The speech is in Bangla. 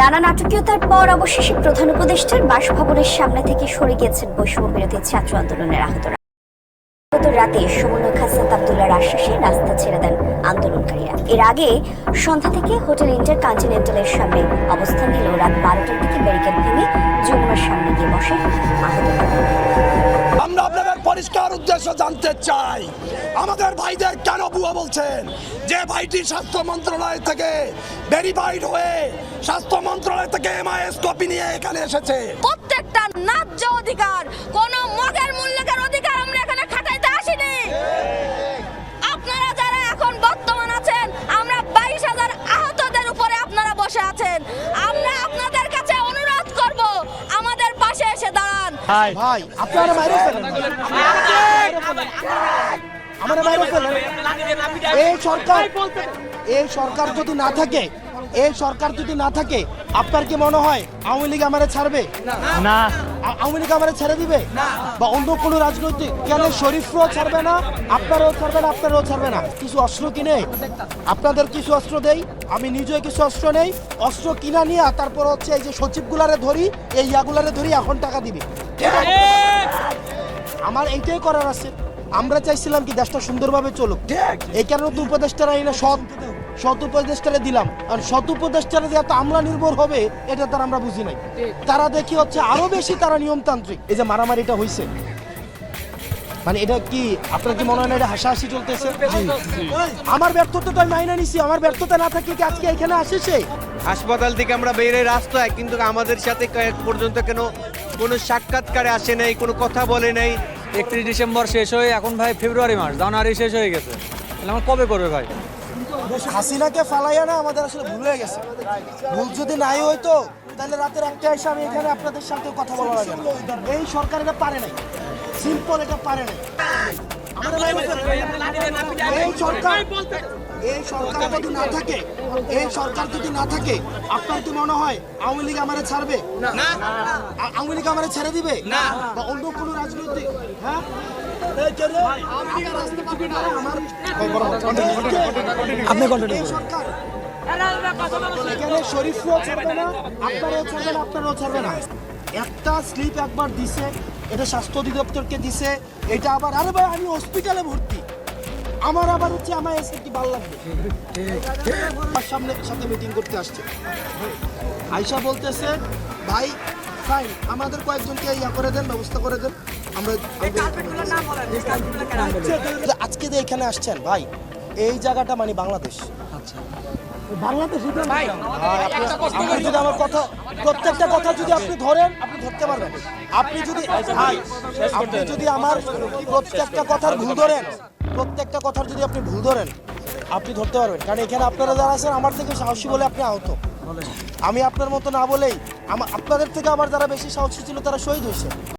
নানা নাটকীয়তার পর অবশেষে প্রধান উপদেষ্টার বাসভবনের সামনে থেকে সরে গিয়েছেন বৈষম্য বিরোধী ছাত্র আন্দোলনের আহতরা। গত রাতে সমন্বয় হাসান আবদুল্লাহর আশ্বাসে রাস্তা ছেড়ে দেন আন্দোলনকারীরা। এর আগে সন্ধ্যা থেকে হোটেল ইন্টার কন্টিনেন্টালের সামনে অবস্থান নিল রাত বারোটার দিকে ব্যারিকেড ভেঙে যমুনার সামনে গিয়ে বসে আপনাদের পরিষ্কার উদ্দেশ্য জানতে চাই। আমাদের ভাইদের কেন বুয়া বলছেন? যে ভাইটি স্বাস্থ্য মন্ত্রণালয় থেকে ভেরিফাইড হয়ে স্বাস্থ্য মন্ত্রণালয় থেকে এমআইএস কপি নিয়ে এখানে এসেছে। প্রত্যেকটা ন্যায্য অধিকার, কোন মগের মূল্যকের অধিকার আমরা এখানে খাটাইতে আসিনি। আপনারা যারা এখন বর্তমান আছেন, আমরা বাইশ হাজার আহতদের উপরে আপনারা বসে আছেন। দাঁড়ান ভাই আপনারা বাইরে ফেলেন আমরা বাইরে ফেলেন এই সরকার এই সরকার যদি না থাকে এই সরকার যদি না থাকে আপনার কি মনে হয় আওয়ামী লীগ আমারে ছাড়বে? না। আওয়ামী লীগ আমারে ছেড়ে দিবে? বা অন্য কোনো রাজনৈতিক কেন শরীফরাও ছাড়বে না আপনারাও ছাড়বে না আপনারাও ছাড়বে না? কিছু অস্ত্র কিনে আপনাদের কিছু অস্ত্র দেই? আমি নিজে কিছু অস্ত্র নেই। অস্ত্র কিনা নিয়ে তারপর হচ্ছে এই যে সচিবগুলারে ধরি এই ইয়াগুলারে ধরি এখন টাকা দিবি? আমার এইটাই করার আছে। আমরা চাইছিলাম কি দেশটা সুন্দরভাবে চলুক। এই কারণে তো উপদেষ্টারা এই না সৎ সৎ উপদেষ্টারে দিলাম। আর সৎ উপদেষ্টারে দিয়ে এত আমলা নির্ভর হবে এটা তার আমরা বুঝি নাই। তারা দেখি হচ্ছে আরও বেশি তারা নিয়মতান্ত্রিক। এই যে মারামারিটা হয়েছে মানে এটা কি আপনার কি মনে হয় না এটা হাসাহাসি চলতেছে? আমার ব্যর্থতা তো আমি মাইনে নিছি। আমার ব্যর্থতা না থাকে কি আজকে এখানে আসেছে? হাসপাতাল থেকে আমরা বেরিয়ে রাস্তায় কিন্তু আমাদের সাথে কয়েক পর্যন্ত কেন কোনো সাক্ষাৎকারে আসে নাই কোনো কথা বলে নাই। একত্রিশ ডিসেম্বর শেষ হয়ে এখন ভাই ফেব্রুয়ারি মাস জানুয়ারি শেষ হয়ে গেছে। তাহলে আমার কবে করবে ভাই? হাসিনাকে ফালাইয়া না আমাদের আসলে ভুল হয়ে গেছে। ভুল যদি নাই হইতো তাহলে রাতের একটা এসে আমি এখানে আপনাদের সাথে কথা বলা লাগে। এই সরকার এটা পারে নাই। সিম্পল এটা পারে নাই। ফেলি। এই সরকার এই সরকার যদি না থাকে এই সরকার যদি না থাকে আপনার কি মনে হয় আওয়ামী লীগ আমারে ছাড়বে? না। আওয়ামী লীগ আমারে ছেড়ে দিবে? না। বা অন্য কোনো রাজনৈতিক হ্যাঁ? আপনি কন্টিনিউ সরকার শরীফও ছাড়বে না আপনারাও ছাড়বে না আপনারাও ছাড়বে না। একটা স্লিপ একবার দিছে এটা স্বাস্থ্য অধিদপ্তরকে দিছে এটা আবার আরে ভাই আমি হসপিটালে ভর্তি। আমার আবার হচ্ছে আমার এসে কি ভালো লাগবে? আমার সামনে সাথে মিটিং করতে আসছে। আয়সা বলতেছে ভাই ফাইন আমাদের কয়েকজনকে ইয়া করে দেন ব্যবস্থা করে দেন। আমরা আজকে যে এখানে আসছেন ভাই এই জায়গাটা মানে বাংলাদেশ। বাংলাদেশ ভাই আপনি যদি আমার কথা প্রত্যেকটা কথা যদি আপনি ধরেন আপনি ধরতে পারবেন। আপনি যদি ভাই আপনি যদি আমার প্রত্যেকটা কথার ভুল ধরেন প্রত্যেকটা কথার যদি আপনি ভুল ধরেন আপনি ধরতে পারবেন। কারণ এখানে আপনারা যারা আছেন আমার থেকে সাহসী বলে আপনি আহত। আমি আপনার মতো না বলেই আপনাদের থেকে আমার যারা বেশি সাহসী ছিল তারা শহীদ হয়েছে।